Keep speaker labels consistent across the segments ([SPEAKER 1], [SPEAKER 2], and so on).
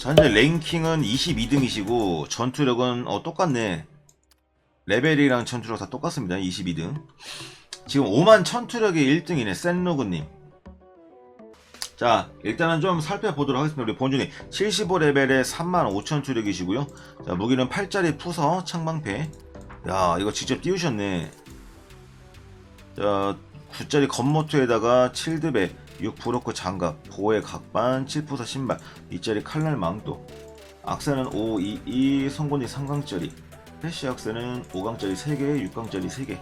[SPEAKER 1] 자, 현재 랭킹은 22등이시고 전투력은 어, 똑같네. 레벨이랑 전투력 다 똑같습니다. 22등. 지금 5만 전투력의 1등이네. 센로그님. 자, 일단은 좀 살펴보도록 하겠습니다. 우리 본준이 75레벨에 3만 5천 투력이시고요. 자, 무기는 8짜리 푸서 창방패. 야, 이거 직접 띄우셨네. 자, 9짜리 겉모토에다가 7드배, 6 브로커 장갑, 보호의 각반, 7푸사 신발, 2짜리 칼날 망토. 악세는 5, 2, 2, 성곤이 3강짜리. 패시 악세는 5강짜리 3개, 6강짜리 3개.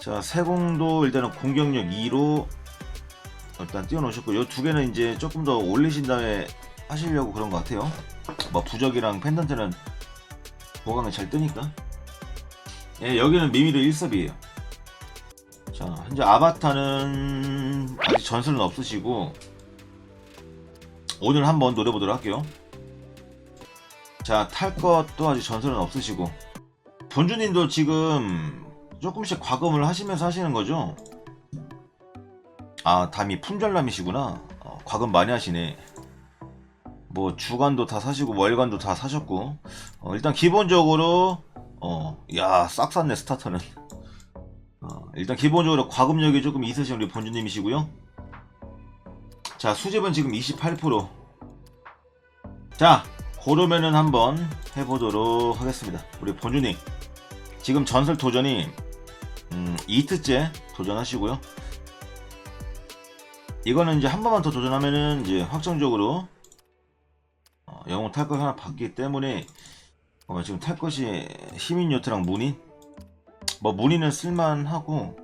[SPEAKER 1] 자, 세공도 일단은 공격력 2로 일단 띄워놓으셨고, 요 두 개는 이제 조금 더 올리신 다음에 하시려고 그런 것 같아요. 뭐 부적이랑 펜던트는 보강이 잘 뜨니까. 예, 여기는 미미르 1섭이에요. 자, 현재 아바타는 아직 전설은 없으시고 오늘 한번 노려보도록 할게요. 자, 탈 것도 아직 전설은 없으시고 본주님도 지금 조금씩 과금을 하시면서 하시는 거죠? 아, 담이 품절남이시구나. 어, 과금 많이 하시네. 뭐 주간도 다 사시고 월간도 다 사셨고 어, 일단 기본적으로 어, 야, 싹 샀네 스타터는. 어, 일단 기본적으로 과금력이 조금 있으신 우리 본주님이시고요. 자, 수집은 지금 28%. 자, 고르면은 한번 해보도록 하겠습니다. 우리 본주님. 지금 전설 도전이, 음, 이트째 도전하시고요. 이거는 이제 한 번만 더 도전하면은 이제 확정적으로, 어, 영웅 탈 것 하나 받기 때문에, 어, 지금 탈 것이 희민 요트랑 문인? 뭐 문의는 쓸만하고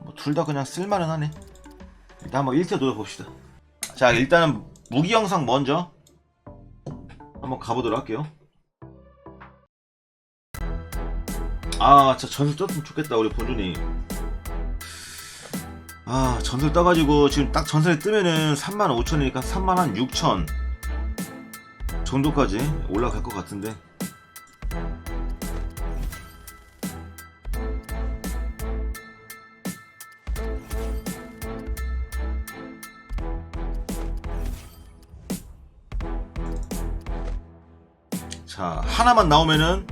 [SPEAKER 1] 뭐 둘 다 그냥 쓸만은 하네. 일단 한번 1태 노려봅시다. 자 일단은 무기 영상 먼저 한번 가보도록 할게요. 아 진짜 전설 떴으면 좋겠다 우리 본준이. 아 전설 떠가지고 지금 딱 전설이 뜨면은 35,000이니까 3만 한 6천 정도까지 올라갈 것 같은데 자, 하나만 나오면은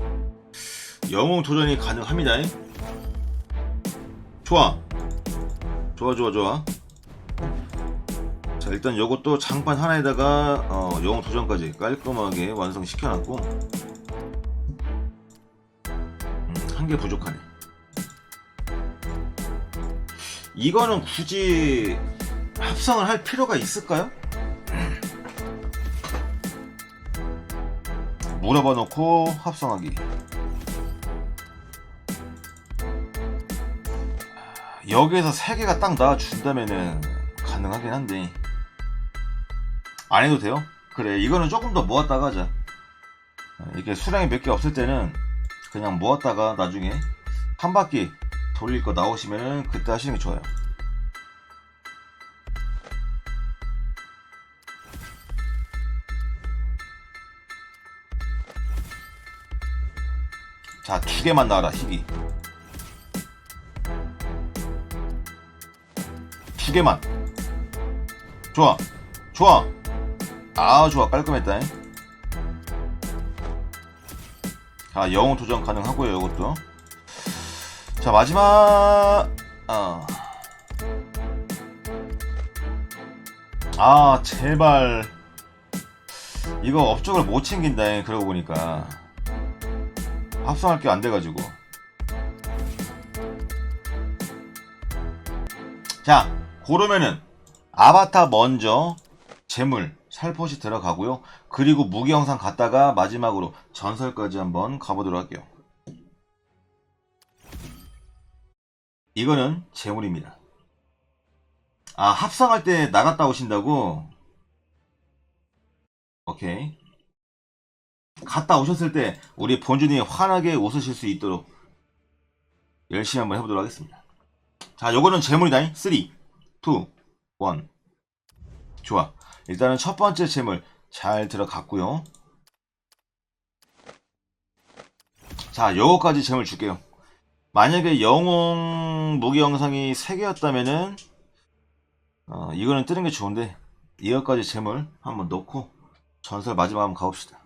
[SPEAKER 1] 영웅 도전이 가능합니다. 좋아. 좋아, 좋아, 좋아. 자, 일단 요것도 장판 하나에다가 어, 영웅 도전까지 깔끔하게 완성시켜놨고 음, 한 개 부족하네. 이거는 굳이 합성을 할 필요가 있을까요? 물어봐 놓고 합성하기. 여기에서 세 개가 딱 나와 준다면은 가능하긴 한데 안 해도 돼요? 그래 이거는 조금 더 모았다가 하자. 이렇게 수량이 몇 개 없을 때는 그냥 모았다가 나중에 한 바퀴 돌릴 거 나오시면은 그때 하시는 게 좋아요. 자, 두 개만 나와라, 희귀. 두 개만. 좋아. 좋아. 아, 좋아. 깔끔했다. 자, 영웅 도전 가능하고요, 이것도. 자, 마지막. 아. 아, 제발. 이거 업적을 못 챙긴다, 그러고 보니까. 합성할 게 안 돼가지고. 자, 고르면은 아바타 먼저 재물 살포시 들어가고요. 그리고 무기 영상 갔다가 마지막으로 전설까지 한번 가보도록 할게요. 이거는 재물입니다. 아, 합성할 때 나갔다 오신다고? 오케이. 갔다 오셨을 때 우리 본준이 환하게 웃으실 수 있도록 열심히 한번 해보도록 하겠습니다. 자, 요거는 재물이다. 3, 2, 1. 좋아. 일단은 첫 번째 재물 잘 들어갔고요. 자, 요거까지 재물 줄게요. 만약에 영웅 무기 영상이 3개였다면은 어, 이거는 뜨는 게 좋은데 이것까지 재물 한번 넣고 전설 마지막 한번 가봅시다.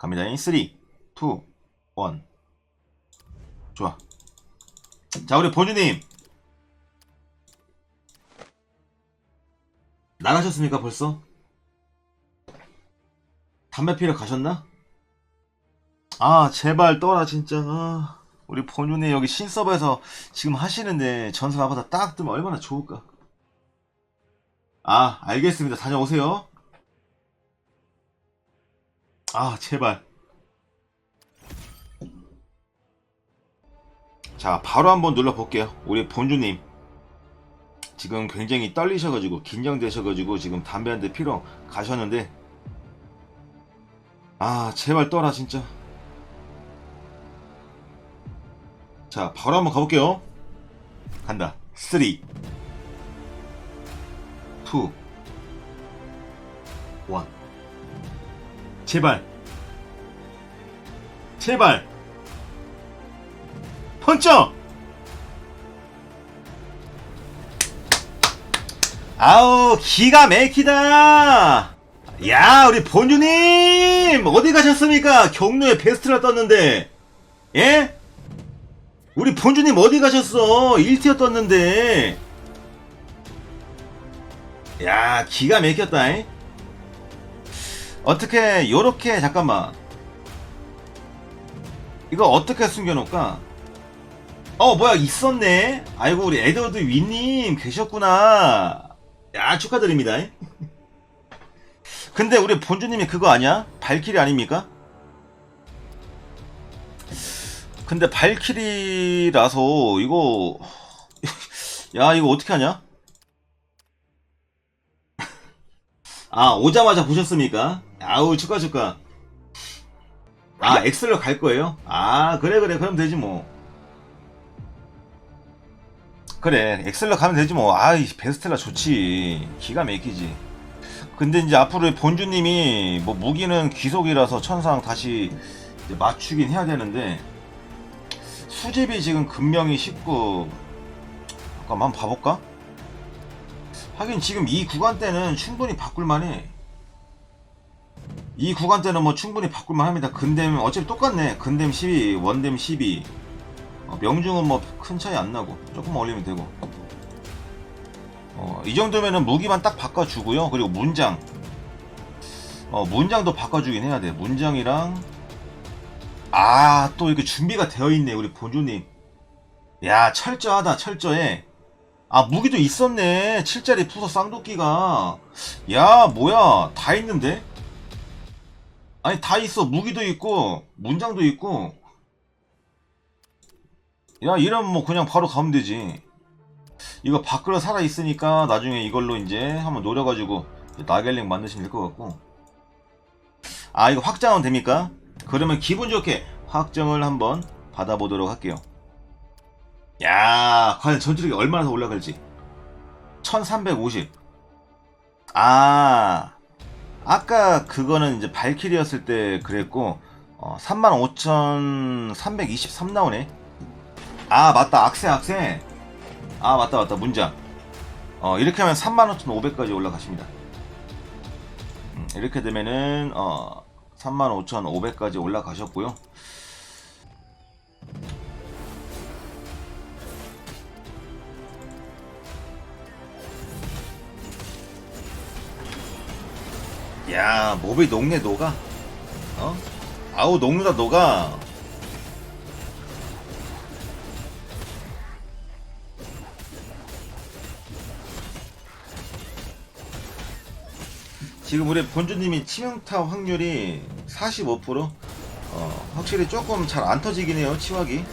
[SPEAKER 1] 갑니다. 3, 2, 1. 좋아. 자, 우리 본주님. 나가셨습니까, 벌써? 담배 피러 가셨나? 아, 제발 떠라, 진짜. 아, 우리 본주님 여기 신서버에서 지금 하시는데 전설 아바타 딱 뜨면 얼마나 좋을까? 아, 알겠습니다. 다녀오세요. 아, 제발. 자, 바로 한번 눌러볼게요. 우리 본주님. 지금 굉장히 떨리셔가지고, 긴장되셔가지고, 지금 담배 한 대 피러 가셨는데, 아, 제발 떠라, 진짜. 자, 바로 한번 가볼게요. 간다. 3, 2, 1. 제발. 제발. 펀쳐! 아우, 기가 막히다! 야, 우리 본주님! 어디 가셨습니까? 경로에 베스트를 떴는데. 예? 우리 본주님 어디 가셨어? 1티어 떴는데. 야, 기가 막혔다, 잉? 어떻게, 요렇게, 잠깐만. 이거 어떻게 숨겨놓을까? 어, 뭐야, 있었네? 아이고, 우리 에드워드 윈님 계셨구나. 야, 축하드립니다. 잉? 근데 우리 본주님이 그거 아니야? 발키리 아닙니까? 근데 발키리라서, 이거, 야, 이거 어떻게 하냐? 아, 오자마자 보셨습니까? 아우, 축하, 축하. 아, 엑셀로 갈 거예요? 아, 그래, 그래. 그럼 되지, 뭐. 그래, 엑셀로 가면 되지, 뭐. 아이, 베스텔라 좋지. 기가 막히지. 근데 이제 앞으로 본주님이, 뭐, 무기는 귀속이라서 천상 다시 맞추긴 해야 되는데, 수집이 지금 금명이 쉽고, 잠깐만, 한번 봐볼까? 하긴 지금 이 구간 때는 충분히 바꿀만해. 이 구간 때는 뭐 충분히 바꿀만 합니다. 근댐 어차피 똑같네. 근댐 12, 원댐 12. 어, 명중은 뭐 큰 차이 안 나고 조금만 올리면 되고. 어, 이 정도면은 무기만 딱 바꿔주고요. 그리고 문장. 어, 문장도 바꿔주긴 해야 돼. 문장이랑 아, 또 이렇게 준비가 되어 있네. 우리 본주님. 야, 철저하다. 철저해. 아 무기도 있었네 7짜리 푸서 쌍도끼가 야 뭐야 다 있는데 아니 다 있어 무기도 있고 문장도 있고 야 이러면 뭐 그냥 바로 가면 되지 이거 밖으로 살아 있으니까 나중에 이걸로 이제 한번 노려가지고 나겔링 만드시면 될 것 같고 아 이거 확장은 됩니까? 그러면 기분 좋게 확정을 한번 받아보도록 할게요 야, 과연 전투력이 얼마나 더 올라갈지. 1350. 아, 아까 그거는 이제 발키리였을 때 그랬고, 어, 35,323 나오네. 아, 맞다. 악세, 악세. 아, 맞다, 맞다. 문장. 어, 이렇게 하면 35,500까지 올라가십니다. 음, 이렇게 되면은, 어, 35,500까지 올라가셨고요. 야, 몹이 녹네 녹아. 어? 아우 녹는다 녹아. 지금 우리 본주님이 치명타 확률이 45%? 어, 확실히 조금 잘 안 터지긴 해요, 치확이.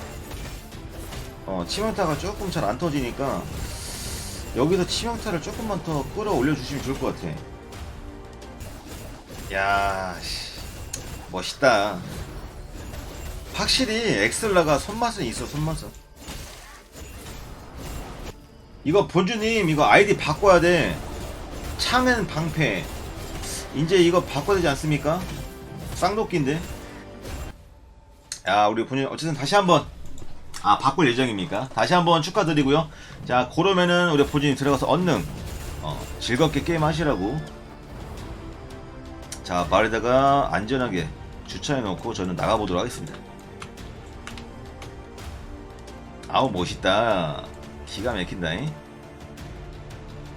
[SPEAKER 1] 어, 치명타가 조금 잘 안 터지니까 여기서 치명타를 조금만 더 끌어올려 주시면 좋을 것 같아. 야, 씨, 멋있다. 확실히 엑슬라가 손맛은 있어, 손맛은. 이거 본주님, 이거 아이디 바꿔야 돼. 창은 방패. 이제 이거 바꿔야 되지 않습니까? 쌍도끼인데. 야, 우리 본주님, 어쨌든 다시 한번. 아, 바꿀 예정입니까? 다시 한번 축하드리고요. 자, 그러면은 우리 본주님 들어가서 언능. 어, 즐겁게 게임 하시라고 자 말에다가 안전하게 주차해 놓고 저는 나가보도록 하겠습니다. 아우 멋있다. 기가 막힌다잉